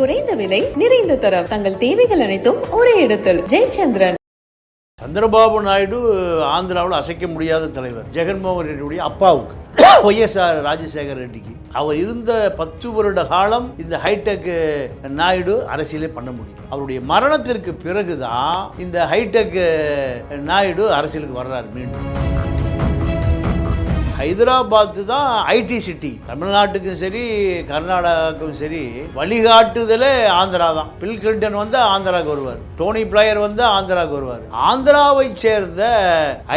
குறைந்த விலை நிறைந்த தரம். தங்கள் தேவைகள் அனைத்தும் ஒரே இடத்தில். ஜெயச்சந்திரன். சந்திரபாபு நாயுடு ஆந்திராவில் அசைக்க முடியாத தலைவர். ஜெகன்மோகன் ரெட்டியுடைய அப்பாவுக்கு. ஒய்எஸ்ஆர் ராஜசேகர் ரெட்டிக்கு. அவர் இருந்த பத்து வருட காலம் இந்த ஹைடெக் நாயுடு அரசியலே பண்ண முடியும். அவருடைய மரணத்திற்கு பிறகுதான் இந்த ஹைடெக் நாயுடு அரசியலுக்கு வர்றாரு மீண்டும். ஹைதராபாத்து தான் ஐடி சிட்டி தமிழ்நாட்டுக்கும் சரி கர்நாடகாவுக்கும் சரி வழிகாட்டுதலே ஆந்திரா தான். பில் கிளின்டன் வந்து ஆந்திராவுக்கு வருவார். டோனி பிளேயர் வந்து ஆந்திராவுக்கு வருவார். ஆந்திராவை சேர்ந்த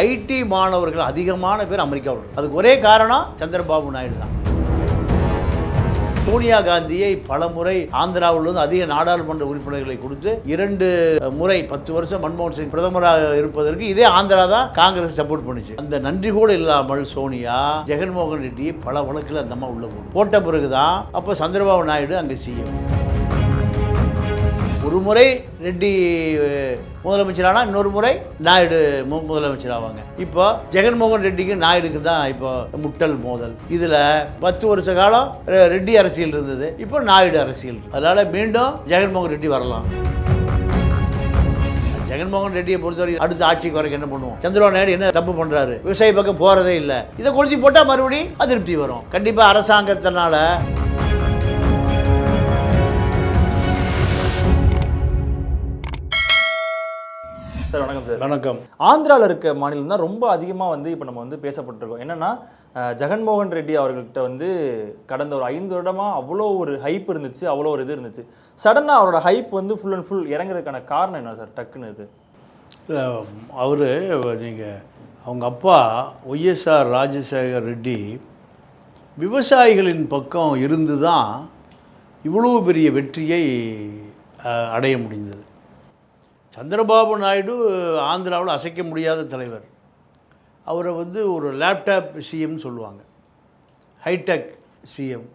ஐடி மாணவர்கள் அதிகமான பேர் அமெரிக்காவில் அதுக்கு ஒரே காரணம் சந்திரபாபு நாயுடு தான். சோனியா காந்தியை பல முறை ஆந்திராவிலிருந்து அதிக நாடாளுமன்ற உறுப்பினர்களை கொடுத்து இரண்டு முறை பத்து வருஷம் மன்மோகன் சிங் பிரதமராக இருப்பதற்கு இதே ஆந்திரா தான் காங்கிரஸ் சப்போர்ட் பண்ணுச்சு. அந்த நன்றி கூட இல்லாமல் சோனியா ஜெகன்மோகன் ரெட்டி பல வழக்கில் அந்த அம்மா உள்ள போடும் போட்ட பிறகுதான் அப்போ சந்திரபாபு நாயுடு அங்கே சிஎம் ஒரு முறை ரெட்டி முதலமைச்சர் முதலமைச்சரானா இன்னொரு முறை நாயுடு மு- முதலமைச்சர் ஆவாங்க இப்போ ஜெகன்மோகன் ரெட்டிக்கு நாயுடுக்கு தான் இப்போ முட்டல் மோதல். இதில் பத்து வருஷ காலம் ரெட்டி அரசியல் இருந்தது. இப்போ நாயுடு அரசியல் அதனால் அதனால மீண்டும் ஜெகன்மோகன் ரெட்டி வரலாம். ஜெகன்மோகன் ரெட்டியை பொறுத்தவரைக்கும் அடுத்த ஆட்சிக்கு வரைக்கும் என்ன பண்ணுவோம்? சந்திரபாபு நாயுடு என்ன தப்பு பண்றாரு? விவசாய பக்கம் போறதே இல்லை. இதை கொளுத்தி போட்டால் மறுபடியும் அதிருப்தி வரும். கண்டிப்பாக அரசாங்கத்தினால சார் வணக்கம் சார். வணக்கம். ஆந்திராவில் இருக்க மாநிலம் தான் ரொம்ப அதிகமாக வந்து இப்போ நம்ம வந்து பேசப்பட்டிருக்கோம். என்னன்னா ஜெகன்மோகன் ரெட்டி அவர்கள்ட்ட வந்து கடந்த ஒரு ஐந்து வருடமாக அவ்வளோ ஒரு ஹைப் இருந்துச்சு அவ்வளோ ஒரு இது இருந்துச்சு. சடனாக அவரோட ஹைப் வந்து ஃபுல் அண்ட் ஃபுல் இறங்குறதுக்கான காரணம் என்ன சார்? டக்குன்னு இது. அவர் நீங்கள் அவங்க அப்பா ஒய்எஸ்ஆர் ராஜசேகர் ரெட்டி விவசாயிகளின் பக்கம் இருந்து தான் இவ்வளவு பெரிய வெற்றியை அடைய முடிந்தது. சந்திரபாபு நாயுடு ஆந்திராவில் அசைக்க முடியாத தலைவர். அவரை வந்து ஒரு லேப்டாப் சிஎம்னு சொல்லுவாங்க. ஹைடெக் சிஎம்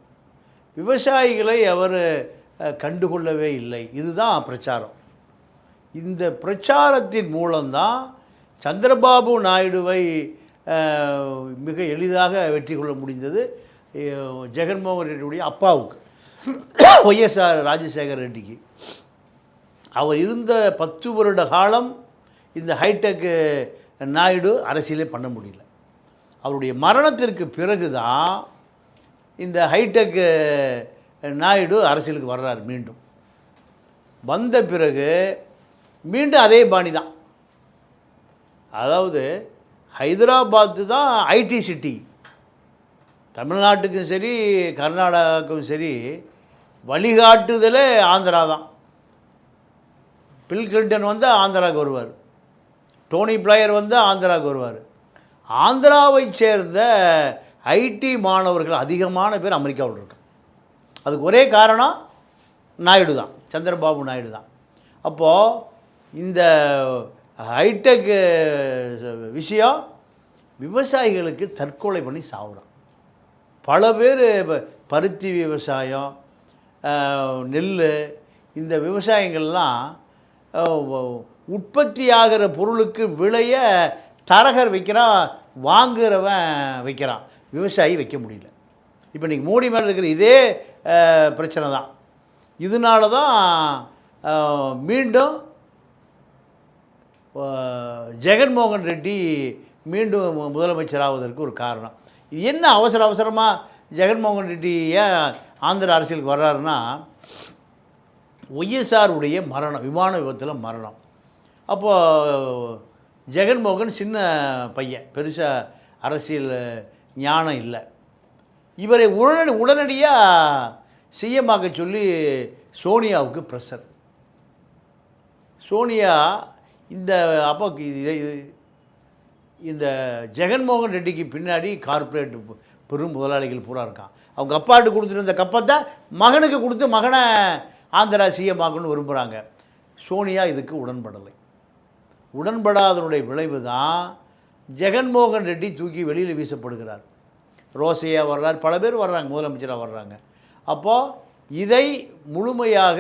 விவசாயிகளை அவர் கண்டுகொள்ளவே இல்லை. இதுதான் பிரச்சாரம். இந்த பிரச்சாரத்தின் மூலம்தான் சந்திரபாபு நாயுடுவை மிக எளிதாக வெற்றி கொள்ள முடிந்தது. ஜெகன்மோகன் ரெட்டியுடைய அப்பாவுக்கு. ஒய்எஸ்ஆர் ராஜசேகர் ரெட்டிக்கு. அவர் இருந்த பத்து வருட காலம் இந்த ஹைடெக்கு நாயுடு அரசியலே பண்ண முடியல. அவருடைய மரணத்திற்கு பிறகு தான் இந்த ஹைடெக்கு நாயுடு அரசியலுக்கு வர்றார் மீண்டும். வந்த பிறகு மீண்டும் அதே பாணி தான் அதாவது ஹைதராபாத்து தான் ஐடி சிட்டி தமிழ்நாட்டுக்கும் சரி கர்நாடகாவுக்கும் சரி வழிகாட்டுதலே ஆந்திரா தான் பில் கிளின்டன் வந்து ஆந்திராவுக்கு வருவார். டோனி பிளேயர் வந்து ஆந்திராவுக்கு வருவார். ஆந்திராவை சேர்ந்த ஐடி மாணவர்கள் அதிகமான பேர் அமெரிக்காவில் இருக்காங்க. அதுக்கு ஒரே காரணம் நாயுடு தான் சந்திரபாபு நாயுடு தான். அப்போது இந்த ஹைடெக் விஷயம் விவசாயிகளுக்கு தற்கொலை பண்ணி சாகுறான் பல பேர் இப்போ பருத்தி விவசாயம் நெல் இந்த விவசாயங்கள்லாம் உற்பத்தி ஆகிற பொருளுக்கு விலைய தரகர் வைக்கிறான் வாங்குகிறவன் வைக்கிறான். விவசாயி வைக்க முடியல. இப்போ இன்றைக்கி மோடி மேலே இருக்கிற இதே பிரச்சனை தான். இதனால தான் மீண்டும் ஜெகன்மோகன் ரெட்டி மீண்டும் முதலமைச்சர் முதலமைச்சராவதற்கு ஒரு காரணம். என்ன அவசர அவசரமாக ஜெகன்மோகன் ரெட்டி ஏன் ஆந்திர அரசியலுக்கு வர்றாருன்னா ஒய்எஸ்ஆர் உடைய மரணம் விமான விபத்தில் மரணம். அப்போது ஜெகன்மோகன் சின்ன பையன் பெருசாக அரசியல் ஞானம் இல்லை. இவரை உடனடி உடனடியாக சிஎம் சொல்லி சோனியாவுக்கு ப்ரெஷர் சோனியா இந்த அப்போ இந்த ஜெகன்மோகன் ரெட்டிக்கு பின்னாடி கார்ப்பரேட் பெரும் முதலாளிகள் பூரா இருக்கான். அவங்க அப்பாட்டு கொடுத்துட்டு இருந்த கப்பத்தை மகனுக்கு கொடுத்து மகனை ஆந்திரா சிஎம் ஆகணும்னு விரும்புகிறாங்க சோனியா இதுக்கு உடன்படலை. உடன்படாதனுடைய விளைவு தான் ஜெகன்மோகன் ரெட்டி தூக்கி வெளியில் வீசப்படுகிறார். ரோசையா வர்றார். பல பேர் வர்றாங்க முதலமைச்சராக வர்றாங்க. அப்போது இதை முழுமையாக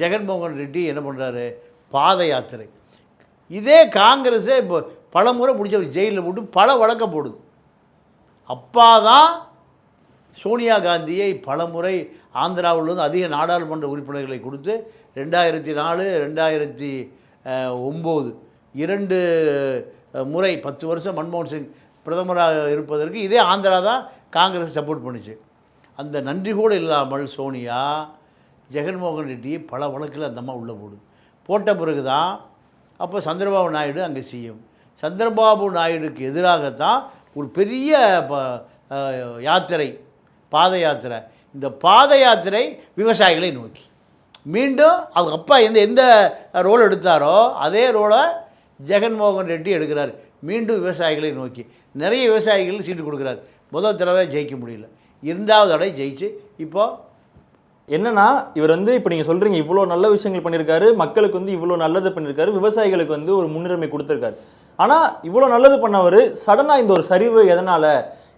ஜெகன்மோகன் ரெட்டி என்ன பண்ணுறாரு பாத யாத்திரை. இதே காங்கிரஸே இப்போ பல முறை பிடிச்ச ஜெயிலில் போட்டு பல வழக்கம் போடுது. அப்பா தான் சோனியா காந்தியை பல முறை ஆந்திராவில் வந்து அதிக நாடாளுமன்ற உறுப்பினர்களை கொடுத்து ரெண்டாயிரத்தி நாலு ரெண்டாயிரத்தி ஒம்பது இரண்டு முறை பத்து வருஷம் மன்மோகன் சிங் பிரதமராக இருப்பதற்கு இதே ஆந்திரா தான் காங்கிரஸ் சப்போர்ட் பண்ணுச்சு. அந்த நன்றி கூட இல்லாமல் சோனியா ஜெகன்மோகன் ரெட்டியை பல வழக்கில் அந்த அம்மா உள்ளே போடுது. போட்ட பிறகு தான் அப்போ சந்திரபாபு நாயுடு அங்கே சிஎம். சந்திரபாபு நாயுடுக்கு எதிராகத்தான் ஒரு பெரிய ப- யாத்திரை பாத யாத்திரை. இந்த பாத யாத்திரை விவசாயிகளை நோக்கி. மீண்டும் அவங்க அப்பா எந்த எந்த ரோல் எடுத்தாரோ அதே ரோலை ஜெகன்மோகன் ரெட்டி எடுக்கிறார். மீண்டும் விவசாயிகளை நோக்கி. நிறைய விவசாயிகள் சீட்டு கொடுக்குறாரு. முதல் தடவை ஜெயிக்க முடியல. இரண்டாவது தடவை ஜெயிச்சு இப்போது என்னன்னா இவர் வந்து இப்போ நீங்கள் சொல்கிறீங்க இவ்வளோ நல்ல விஷயங்கள் பண்ணியிருக்காரு மக்களுக்கு வந்து இவ்வளோ நல்லது பண்ணியிருக்காரு விவசாயிகளுக்கு வந்து ஒரு முன்னுரிமை கொடுத்துருக்காரு. ஆனால் இவ்வளோ நல்லது பண்ணவர் சடனாக இந்த ஒரு சரிவு எதனால்?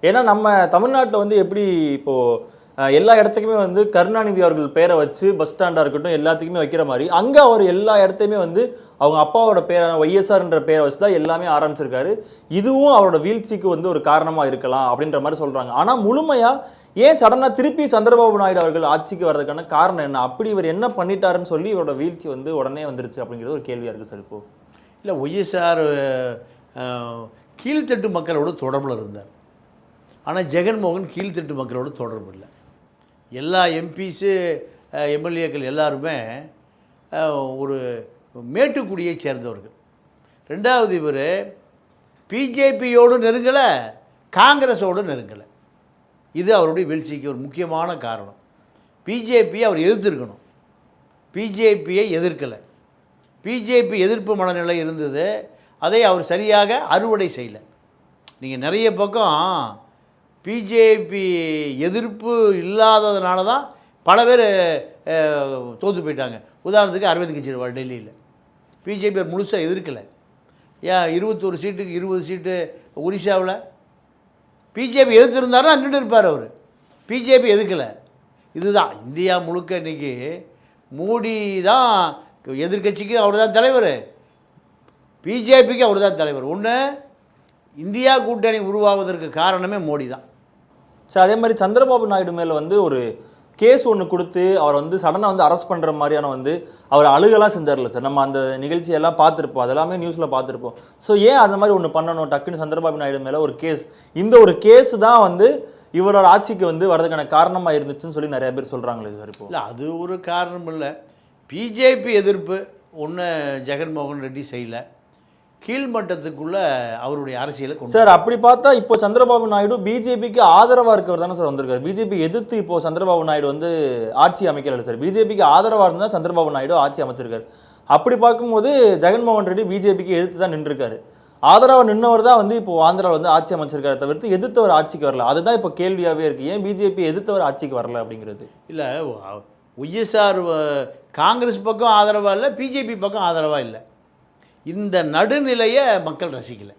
ஏன்னா நம்ம தமிழ்நாட்டில் வந்து எப்படி இப்போது எல்லா இடத்துக்குமே வந்து கருணாநிதி அவர்கள் பேரை வச்சு பஸ் ஸ்டாண்டாக இருக்கட்டும் எல்லாத்துக்குமே வைக்கிற மாதிரி அங்கே அவர் எல்லா இடத்தையுமே வந்து அவங்க அப்பாவோட பேரான ஒய்எஸ்ஆர்ன்ற பேரை வச்சு தான் எல்லாமே ஆரம்பிச்சிருக்காரு. இதுவும் அவரோட வீழ்ச்சிக்கு வந்து ஒரு காரணமாக இருக்கலாம் அப்படின்ற மாதிரி சொல்கிறாங்க ஆனால் முழுமையாக ஏன் சடனாக திருப்பி சந்திரபாபு நாயுடு அவர்கள் ஆட்சிக்கு வர்றதுக்கான காரணம் என்ன? அப்படி இவர் என்ன பண்ணிட்டாருன்னு சொல்லி இவரோட வீழ்ச்சி வந்து உடனே வந்துருச்சு அப்படிங்கிறது ஒரு கேள்வியாக இருக்குது சார் இப்போ. இல்லை ஒய்எஸ்ஆர் கீழ்த்தட்டு மக்களோட தொடர்பில் இருந்தார். ஆனால் ஜெகன்மோகன் கீழ்த்தட்டு மக்களோட தொடர்பு இல்லை. எல்லா எம்பிஸு எம்எல்ஏக்கள் எல்லாருமே ஒரு மேட்டுக்குடியை சேர்ந்தவர்கள். ரெண்டாவது இவர் பிஜேபியோடு நெருங்கலை காங்கிரஸோடு நெருங்கலை. இது அவருடைய வீழ்ச்சிக்கு ஒரு முக்கியமான காரணம். பிஜேபியை அவர் எதிர்த்திருக்கணும். பிஜேபியை எதிர்க்கலை. பிஜேபி எதிர்ப்பு மனநிலை இருந்தது அதை அவர் சரியாக அறுவடை செய்யலை. நீங்கள் நிறைய பக்கம் பிஜேபி எதிர்ப்பு இல்லாததுனால தான் பல பேர் தோற்று போயிட்டாங்க. உதாரணத்துக்கு அரவிந்த் கெஜ்ரிவால் டெல்லியில். பிஜேபி முழுசாக எதிர்க்கலை. ஏன் இருபத்தொரு சீட்டுக்கு இருபது சீட்டு ஒரிசாவில்? பிஜேபி எதிர்த்திருந்தாருன்னா நின்று இருப்பார் அவர். பிஜேபி எதிர்க்கலை. இதுதான் இந்தியா முழுக்க இன்றைக்கி மோடி தான் எதிர்க்கட்சிக்கு அவர் தான் தலைவர். பிஜேபிக்கு அவர் தான் தலைவர். ஒன்று இந்தியா கூட்டணி உருவாவதற்கு காரணமே மோடி தான் சரி அதே மாதிரி சந்திரபாபு நாயுடு மேலே வந்து ஒரு கேஸ் ஒன்று கொடுத்து அவர் வந்து சடனாக வந்து அரெஸ்ட் பண்ணுற மாதிரியான வந்து அவர் அழுகலாம் செஞ்சார்ல சார் நம்ம அந்த நிகழ்ச்சியெல்லாம் பார்த்துருப்போம். அதெல்லாமே நியூஸில் பார்த்துருப்போம். ஸோ ஏன் அந்த மாதிரி ஒன்று பண்ணணும்? டக்குன்னு சந்திரபாபு நாயுடு மேலே ஒரு கேஸ் இந்த ஒரு கேஸ் தான் வந்து இவரோட ஆட்சிக்கு வந்து வரதுக்கான காரணமாக இருந்துச்சுன்னு சொல்லி நிறைய பேர் சொல்கிறாங்களே சார் இப்போ. இல்லை அது ஒரு காரணம் இல்லை. பிஜேபி எதிர்ப்பு ஒன்று ஜெகன்மோகன் ரெட்டி செய்யலை. கீழ்மட்டத்துக்குள்ள அவருடைய அரசியலை சார் அப்படி பார்த்தா இப்போ சந்திரபாபு நாயுடு பிஜேபிக்கு ஆதரவா இருக்கவர் தானே சார் வந்திருக்காரு. பிஜேபி எதிர்த்து இப்போ சந்திரபாபு நாயுடு வந்து ஆட்சி அமைக்கல சார். பிஜேபிக்கு ஆதரவா இருந்தா சந்திரபாபு நாயுடு ஆட்சி அமைச்சிருக்காரு. அப்படி பார்க்கும்போது ஜெகன்மோகன் ரெட்டி பிஜேபிக்கு எதிர்த்து தான் நின்றுருக்காரு. ஆதரவா நின்னவர் தான் வந்து இப்போ ஆந்திராவில் வந்து ஆட்சி அமைச்சிருக்காரு தவிர்த்து எதிர்த்தவர் ஆட்சிக்கு வரல. அதுதான் இப்போ கேள்வியாவே இருக்கு. ஏன் பிஜேபி எதிர்த்தவர் ஆட்சிக்கு வரல அப்படிங்கிறது? இல்லை ஒய்எஸ்ஆர் காங்கிரஸ் பக்கம் ஆதரவாக இல்லை பிஜேபி பக்கம் ஆதரவாக இல்லை? இந்த நடுநிலையை மக்கள் ரசிக்கலை.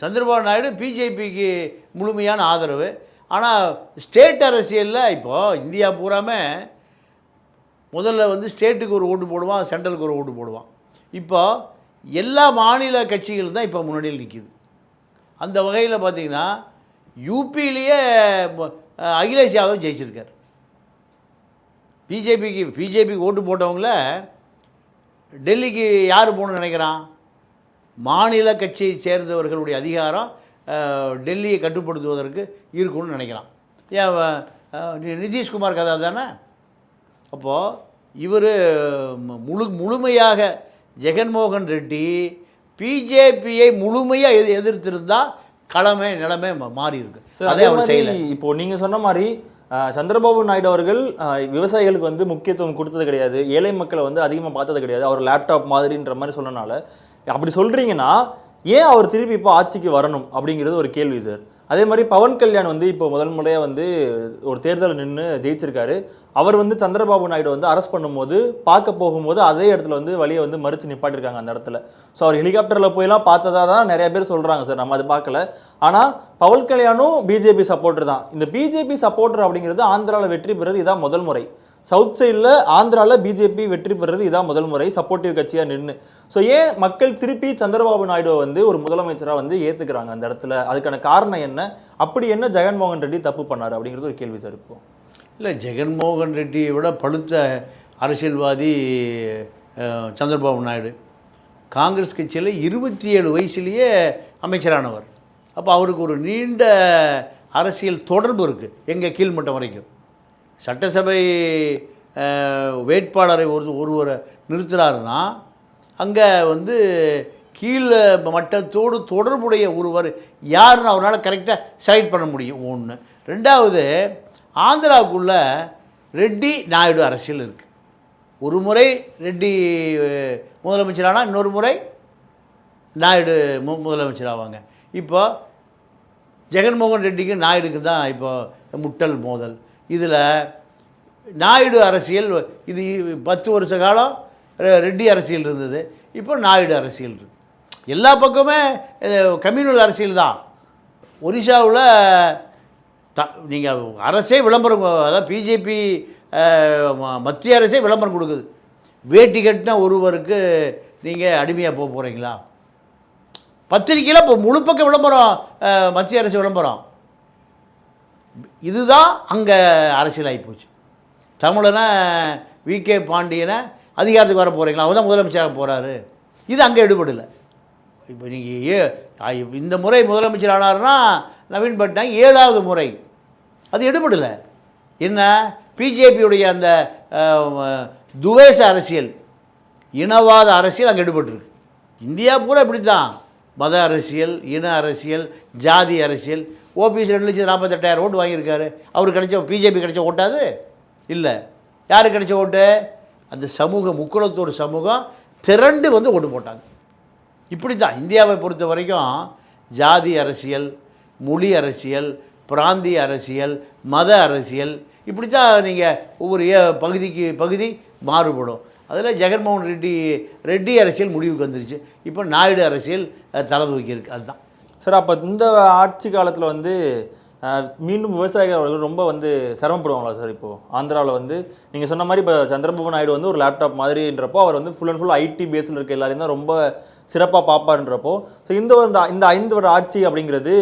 சந்திரபாபு நாயுடு பிஜேபிக்கு முழுமையான ஆதரவு. ஆனால் ஸ்டேட் அரசியலில் இப்போது இந்தியா பூராமே முதல்ல வந்து ஸ்டேட்டுக்கு ஒரு ஓட்டு போடுவான் சென்ட்ரலுக்கு ஒரு ஓட்டு போடுவான். இப்போ எல்லா மாநில கட்சிகள் தான் இப்போ முன்னாடியில் நிற்கிது அந்த வகையில் பார்த்தீங்கன்னா யூபியிலேயே அகிலேஷ் யாதவ் ஜெயிச்சிருக்கார். பிஜேபிக்கு பிஜேபிக்கு ஓட்டு போட்டவங்கள டெல்லிக்கு யார் போகணும்னு நினைக்கிறான்? மாநில கட்சியை சேர்ந்தவர்களுடைய அதிகாரம் டெல்லியை கட்டுப்படுத்துவதற்கு இருக்கும்னு நினைக்கிறான். ஏன் நிதிஷ்குமார் கதை தானே அப்போது இவர் முழு முழுமையாக ஜெகன்மோகன் ரெட்டி பிஜேபியை முழுமையாக எது எதிர்த்திருந்தா களமே நிலைமை மாறி இருக்கு அதே அவர் செய்யலை. இப்போ நீங்க சொன்ன மாதிரி சந்திரபாபு நாயுடு அவர்கள் விவசாயிகளுக்கு வந்து முக்கியத்துவம் கொடுத்தது கிடையாது. ஏழை மக்களை வந்து அதிகமாக பார்த்தது கிடையாது. அவர் லேப்டாப் மாதிரின்ற மாதிரி சொன்னனால. அப்படி சொல்றீங்கன்னா ஏன் அவர் திருப்பி இப்போ ஆட்சிக்கு வரணும் அப்படிங்கிறது ஒரு கேள்வி சார் அதே மாதிரி பவன் கல்யாண் வந்து இப்போ முதல் முறையாக வந்து ஒரு தேர்தல் நின்று ஜெயிச்சிருக்காரு. அவர் வந்து சந்திரபாபு நாயுடு வந்து அரெஸ்ட் பண்ணும்போது பார்க்க போகும்போது அதே இடத்துல வந்து வழியை வந்து மறித்து நிப்பாட்டிருக்காங்க அந்த இடத்துல. ஸோ அவர் ஹெலிகாப்டரில் போயெல்லாம் பார்த்ததா தான் நிறைய பேர் சொல்கிறாங்க சார் நம்ம அது பார்க்கல. ஆனால் பவன் கல்யாணும் பிஜேபி சப்போர்ட்டர் தான். இந்த பிஜேபி சப்போர்ட்டர் அப்படிங்கிறது ஆந்திராவில் வெற்றி பெறுறது இதான் முதல் முறை. சவுத் சைடில் ஆந்திராவில் பிஜேபி வெற்றி பெறுறது இதான் முதல் முறை. சப்போர்ட்டிவ் கட்சியாக நின்று ஸோ ஏன் மக்கள் திருப்பி சந்திரபாபு நாயுடுவை வந்து ஒரு முதலமைச்சராக வந்து ஏற்றுக்கிறாங்க அந்த இடத்துல? அதுக்கான காரணம் என்ன? அப்படி என்ன ஜெகன்மோகன் ரெட்டி தப்பு பண்ணார் அப்படிங்கிறது ஒரு கேள்வி சார் இருக்கும் இல்லை ஜெகன்மோகன் ரெட்டியை விட பழுத்த அரசியல்வாதி சந்திரபாபு நாயுடு. காங்கிரஸ் கட்சியில் இருபத்தி ஏழு வயசுலேயே அமைச்சரானவர். அப்போ அவருக்கு ஒரு நீண்ட அரசியல் தொடர்பு இருக்குது எங்கள் கீழ்மட்டம் வரைக்கும். சட்டசபை வேட்பாளரை ஒரு ஒருவரை நிறுத்துகிறாருன்னா அங்கே வந்து கீழே மட்டத்தோடு தொடர்புடைய ஒருவர் யாருன்னு அவரால் கரெக்டாக செலக்ட் பண்ண முடியும். ஒன்று ரெண்டாவது ஆந்திராவுக்குள்ளே ரெட்டி நாயுடு அரசியல் இருக்குது ஒரு முறை ரெட்டி அஹ், முதலமைச்சரானா இன்னொரு முறை நாயுடு மு முதலமைச்சர் ஆவாங்க. இப்போ ஜெகன்மோகன் ரெட்டிக்கு நாயுடுக்கு தான் இப்போ முட்டல் மோதல். இதில் நாயுடு அரசியல் இது பத்து வருஷ காலம் ரெ- ரெட்டி அரசியல் இருந்தது. இப்போ நாயுடு அரசியல் இருக்குது எல்லா பக்கமே கம்யூனல் அரசியல் தான். ஒரிசாவில் த நீங்கள் அரசே விளம்பரம் அதாவது பிஜேபி மத்திய அரசே விளம்பரம் கொடுக்குது. வேட்டி கட்டின ஒருவருக்கு நீங்கள் அடிமையாக போக போகிறீங்களா பத்திரிக்கையில் இப்போ முழு பக்கம் விளம்பரம் மத்திய அரசு விளம்பரம். இதுதான் அங்கே அரசியலாகி போச்சு. தமிழனை வி. கே. பாண்டியனை அதிகாரத்துக்கு வர போகிறீங்களா அவர் தான் முதலமைச்சராக போகிறாரு இது அங்கே எடுபடலை. இப்போ நீங்கள் ஏ இந்த முறை முதலமைச்சர் ஆனார்னா நவீன் பட்நாயக் ஏழாவது முறை. அது எடுபடலை. என்ன? பிஜேபியுடைய அந்த துவேச அரசியல் இனவாத அரசியல் அங்கே எடுபட்டுருக்கு. இந்தியா பூரா இப்படி தான் மத அரசியல் இன அரசியல் ஜாதி அரசியல். ஓபிஎஸ் ரெண்டு லட்சத்து நாற்பத்தெட்டாயிரம் ஓட்டு வாங்கியிருக்காரு. அவர் கிடைச்ச பிஜேபி கிடைச்ச ஓட்டாது இல்லை. யார் கிடைச்ச ஓட்டு? அந்த சமூகம் முக்குளத்தோடு சமூகம் திரண்டு வந்து ஓட்டு போட்டாங்க. இப்படி தான் இந்தியாவை பொறுத்த வரைக்கும் ஜாதி அரசியல் மொழி அரசியல் பிராந்திய அரசியல் மத அரசியல் இப்படி தான் நீங்கள் ஒவ்வொரு ஏ- பகுதிக்கு பகுதி மாறுபடும். அதில் ஜெகன்மோகன் ரெட்டி ரெட்டி அரசியல் முடிவுக்கு வந்துருச்சு. இப்போ நாயுடு அரசியல் தலை தூக்கியிருக்கு. அதுதான். சார் அப்போ இந்த ஆட்சி காலத்தில் வந்து மீண்டும் விவசாயிகள் அவர்கள் ரொம்ப வந்து சிரமப்படுவாங்களா சார் இப்போது ஆந்திராவில் வந்து நீங்கள் சொன்ன மாதிரி இப்போ சந்திரபாபு நாயுடு வந்து ஒரு லேப்டாப் மாதிரின்றப்போ அவர் வந்து ஃபுல் அண்ட் ஃபுல் ஐடி பேஸில் இருக்க எல்லாரையும் தான் ரொம்ப சிறப்பாக பார்ப்பாருன்றப்போ ஸோ இந்த ஒரு இந்த- ஐந்து வருட ஆட்சி அப்படிங்கிறது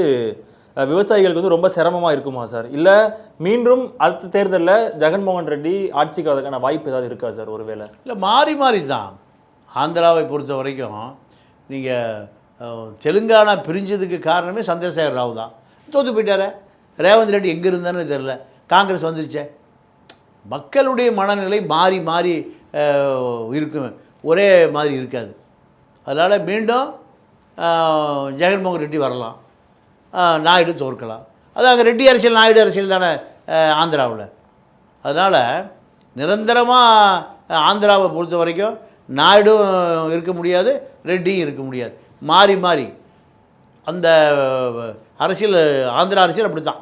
விவசாயிகளுக்கு வந்து ரொம்ப சிரமமாக இருக்குமா சார்? இல்லை மீண்டும் அடுத்த தேர்தலில் ஜெகன்மோகன் ரெட்டி ஆட்சிக்கு வரதுக்கான வாய்ப்பு ஏதாவது இருக்கா சார் ஒருவேளை? இல்லை மாறி மாறி தான். ஆந்திராவை பொறுத்த வரைக்கும் நீங்கள் தெலுங்கானா பிரிஞ்சதுக்கு காரணமே சந்திரசேகர் ராவ் தான். தோற்று போயிட்டாரே. ரேவந்த் ரெட்டி எங்கே இருந்தான்னு தெரில காங்கிரஸ் வந்துருச்சே. மக்களுடைய மனநிலை மாறி மாறி இருக்கும். ஒரே மாதிரி இருக்காது. அதனால் மீண்டும் ஜெகன்மோகன் ரெட்டி வரலாம். நாயுடு தோற்கலாம். அது அங்கே ரெட்டி அரசியல் நாயுடு அரசியல் தானே ஆந்திராவில். அதனால் நிரந்தரமாக ஆந்திராவை பொறுத்த வரைக்கும் நாயுடும் இருக்க முடியாது ரெட்டியும் இருக்க முடியாது. மாறி மாறி. அந்த அரசியல் ஆந்திரா அரசியல் அப்படி தான்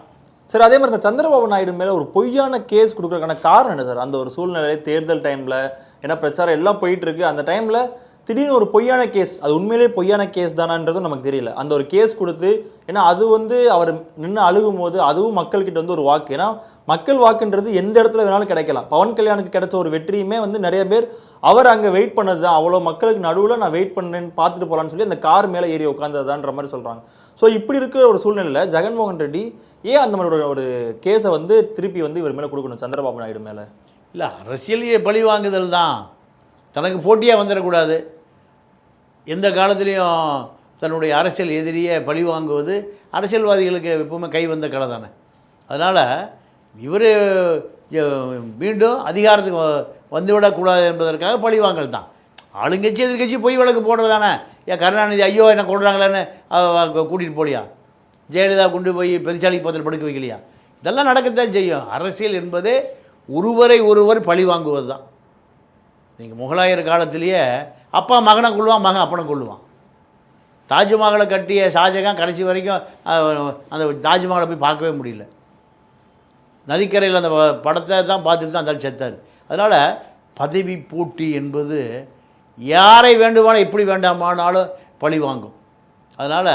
சார் அதே மாதிரி இந்த சந்திரபாபு நாயுடு மேலே ஒரு பொய்யான கேஸ் கொடுக்குறதுக்கான காரணம் என்ன சார்? அந்த ஒரு சூழ்நிலை தேர்தல் டைமில் ஏன்னா பிரச்சாரம் எல்லாம் போயிட்டு இருக்கு. அந்த டைமில் திடீர்னு ஒரு பொய்யான கேஸ் அது உண்மையிலேயே பொய்யான கேஸ் தானான்றதும் நமக்கு தெரியல. அந்த ஒரு கேஸ் கொடுத்து ஏன்னா அது வந்து அவர் நின்று அழுகும் போது அதுவும் மக்கள்கிட்ட வந்து ஒரு வாக்கு. ஏன்னா மக்கள் வாக்குன்றது எந்த இடத்துல வேணாலும் கிடைக்கலாம். பவன் கல்யாணுக்கு கிடைச்ச ஒரு வெற்றியுமே வந்து நிறைய பேர் அவர் அங்கே வெயிட் பண்ணது தான். அவ்வளோ மக்களுக்கு நடுவில் நான் வெயிட் பண்ணேன்னு பார்த்துட்டு போகலான்னு சொல்லி அந்த கார் மேலே ஏறி உட்காந்ததான்ற மாதிரி சொல்கிறாங்க ஸோ இப்படி இருக்கிற ஒரு சூழ்நிலையில் ஜெகன்மோகன் ரெட்டி ஏன் அந்த மாதிரி ஒரு- ஒரு கேஸை வந்து திருப்பி வந்து இவர் மேலே கொடுக்கணும் சந்திரபாபு நாயுடு மேலே? இல்லை அரசியலையே பழி வாங்குதல் தான். தனக்கு போட்டியாக வந்துடக்கூடாது. எந்த காலத்துலேயும் தன்னுடைய அரசியல் எதிரியை பழி வாங்குவது அரசியல்வாதிகளுக்கு எப்பவுமே கை வந்த கலை தானே அதனால் இவர் மீண்டும் அதிகாரத்துக்கு வ- வந்துவிடக்கூடாது என்பதற்காக பழி வாங்கல் தான். ஆளுங்கட்சி எதிர்கட்சி பொய் வழக்கு போடுறது தானே ஏன் கருணாநிதி ஐயோ என்ன கொள்றாங்களேன்னு கூட்டிகிட்டு போலியா? ஜெயலலிதா கொண்டு போய் பெருச்சாளிக்கு பத்திரம் படுக்க வைக்கலையா? இதெல்லாம் நடக்கத்தான் செய்யும். அரசியல் என்பதே ஒருவரை ஒருவர் பழி வாங்குவது தான் நீங்கள் முகலாயர் காலத்திலேயே அப்பா மகனை கொள்ளுவான் மகன் அப்பனை கொள்ளுவான் தாஜ்மஹாலை கட்டிய ஷாஜகான் கடைசி வரைக்கும் அந்த தாஜ்மஹாலை போய் பார்க்கவே முடியல. நதிக்கரையில் அந்த படத்தை தான் பார்த்துட்டு தான் அந்த செத்தார். அதனால் பதவி போட்டி என்பது யாரை வேண்டுமானாலும் எப்படி வேண்டாமானாலும் பழி வாங்கும். அதனால்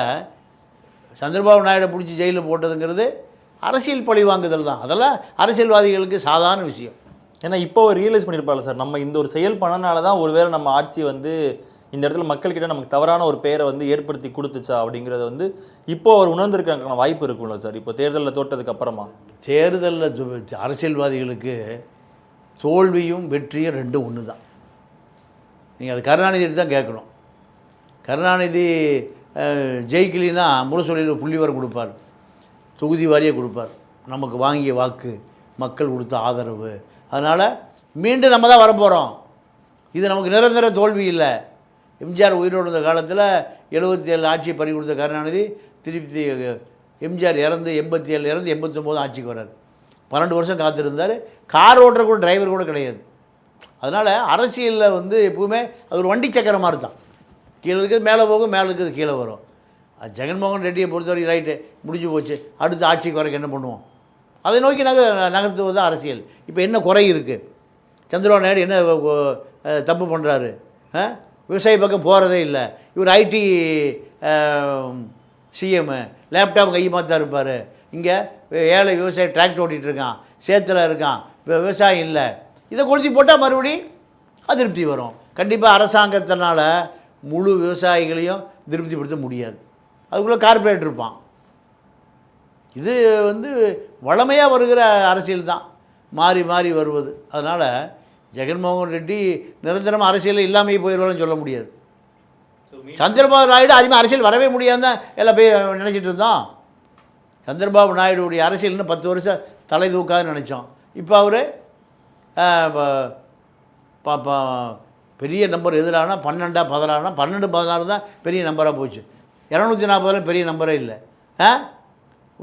சந்திரபாபு நாயுடு பிடிச்சி ஜெயிலில் போட்டதுங்கிறது அரசியல் பழி வாங்குதல் தான். அதெல்லாம் அரசியல்வாதிகளுக்கு சாதாரண விஷயம். ஏன்னா இப்போ அவர் ரியலைஸ் பண்ணியிருப்பாரு சார் நம்ம இந்த ஒரு செயல் பண்ணனால தான் ஒருவேளை நம்ம ஆட்சி வந்து இந்த இடத்துல மக்கள்கிட்ட நமக்கு தவறான ஒரு பெயரை வந்து ஏற்படுத்தி கொடுத்துச்சா அப்படிங்கிறத வந்து இப்போ அவர் உணர்ந்திருக்கான வாய்ப்பு இருக்கும்ல சார் இப்போ தேர்தலில் தோட்டதுக்கு அப்புறமா. தேர்தலில் அரசியல்வாதிகளுக்கு தோல்வியும் வெற்றியும் ரெண்டும் ஒன்று தான். நீங்கள் அது கருணாநிதி தான் கேட்கணும். கருணாநிதி ஜெயிக்கலினா முரசொலியில் புள்ளி வர கொடுப்பார். தொகுதி வாரியாக கொடுப்பார். நமக்கு வாங்கிய வாக்கு மக்கள் கொடுத்த ஆதரவு அதனால் மீண்டும் நம்ம தான் வரப்போகிறோம் இது நமக்கு நிரந்தர தோல்வி இல்லை. எம்ஜிஆர் உயிரோடு இருந்த காலத்தில் எழுபத்தி ஏழு ஆட்சியை பறி கொடுத்த கருணாநிதி திருப்பி எம்ஜிஆர் இறந்து எண்பத்தி ஏழு இறந்து எண்பத்தொம்போது ஆட்சிக்கு வர்றார். பன்னெண்டு வருஷம் காத்திருந்தார். கார் ஓட்டுற கூட டிரைவர் கூட கிடையாது. அதனால் அரசியலில் வந்து எப்பவுமே அது ஒரு வண்டி சக்கரம் மாதிரி தான். கீழே இருக்கிறது மேலே போகும் மேலே இருக்கிறது கீழே வரும். அது ஜெகன்மோகன் ரெட்டியை பொறுத்தவரைக்கும் ரைட்டு முடிஞ்சு போச்சு. அடுத்த ஆட்சிக்கு வரைக்கும் என்ன பண்ணுவோம்? அதை நோக்கி நக நகர்த்துவது தான் அரசியல். இப்போ என்ன குறை இருக்குது சந்திரபாபு நாயுடு என்ன தப்பு பண்ணுறாரு விவசாய பக்கம் போகிறதே இல்லை. இவர் ஐடி சிஎம்மு லேப்டாப் கை தான் இருப்பார். இங்கே ஏழை விவசாயி டிராக்டர் ஓட்டிகிட்டு இருக்கான் சேத்துல இருக்கான். இப்போ விவசாயம் இல்லை. இதை கொளுத்தி போட்டால் மறுபடி அதிருப்தி வரும். கண்டிப்பாக அரசாங்கத்தினால முழு விவசாயிகளையும் திருப்திப்படுத்த முடியாது. அதுக்குள்ளே கார்ப்பரேட் இருப்பான். இது வந்து வளமையாக வருகிற அரசியல் தான். மாறி மாறி வருவது. அதனால் ஜெகன்மோகன் ரெட்டி நிரந்தரமாக அரசியலில் இல்லாமையே போயிடுவான்னு சொல்ல முடியாது. சந்திரபாபு நாயுடு அதிகமாக அரசியல் வரவே முடியாது தான் எல்லாம் போய் நினச்சிட்டு இருந்தோம். சந்திரபாபு நாயுடுடைய அரசியல் இன்னும் பத்து வருஷம் தலை தூக்காதுன்னு நினச்சோம். இப்போ அவர் பெரிய நம்பர் எதிரானா பன்னெண்டா பதினாறுனா பன்னெண்டு பதினாறு தான் பெரிய நம்பராக போச்சு. இரநூத்தி நாற்பதுல பெரிய நம்பரே இல்லை. ஆ?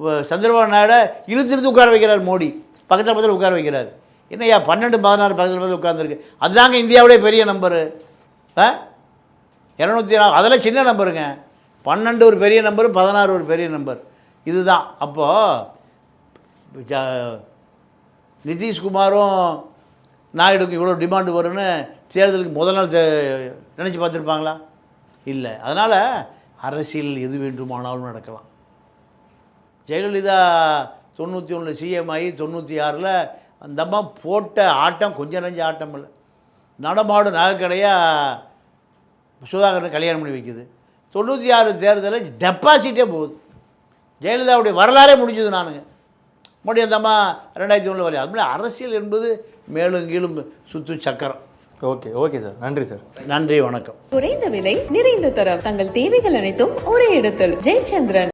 சந்திரபாபு நாயுடு இழுத்து இழுத்து உட்கார வைக்கிறார் மோடி. பக்கத்தில் பக்கத்தில் உட்கார வைக்கிறார். என்னையா பன்னெண்டு பதினாறு பக்கத்தில் பக்கத்தில் உட்காந்துருக்கு அதுதாங்க இந்தியாவிலே பெரிய நம்பரு. ஆ? இரநூத்தி நாலு அதெல்லாம் சின்ன நம்பருங்க. பன்னெண்டு ஒரு பெரிய நம்பர் பதினாறு ஒரு பெரிய நம்பர். இதுதான். அப்போது ஜ- நிதிஷ்குமாரும் நாயுடுக்கு இவ்வளோ டிமாண்டு வரும்னு தேர்தலுக்கு முதல் நாள் நினச்சி பார்த்துருப்பாங்களா? இல்லை. அதனால் அரசியல் எது வேண்டுமானாலும் நடக்கலாம். ஜெயலலிதா தொண்ணூற்றி ஒன்றில் சிஎம் ஆகி தொண்ணூற்றி ஆறில் அந்த அம்மா போட்ட ஆட்டம் கொஞ்சம் நஞ்ச ஆட்டம் இல்லை. நடமாடு நகைக்கடையாக சுதாகரனை கல்யாணம் பண்ணி வைக்குது. தொண்ணூற்றி ஆறு தேர்தலில் டெபாசிட்டே போகுது. ஜெயலலிதாவுடைய வரலாறே முடிஞ்சது நானுங்க. மறுபடியும் அந்த அம்மா ரெண்டாயிரத்தி ஒன்றில் வரையும் அதுமாதிரி அரசியல் என்பது மேலும் கீழும் சுத்து சக்கரம். Okay okay sir. நன்றி சார். நன்றி வணக்கம். குறைந்த விலை நிறைந்த தரம். தங்கள் தேவைகள் அனைத்தும் ஒரே இடத்தில். ஜெயச்சந்திரன்.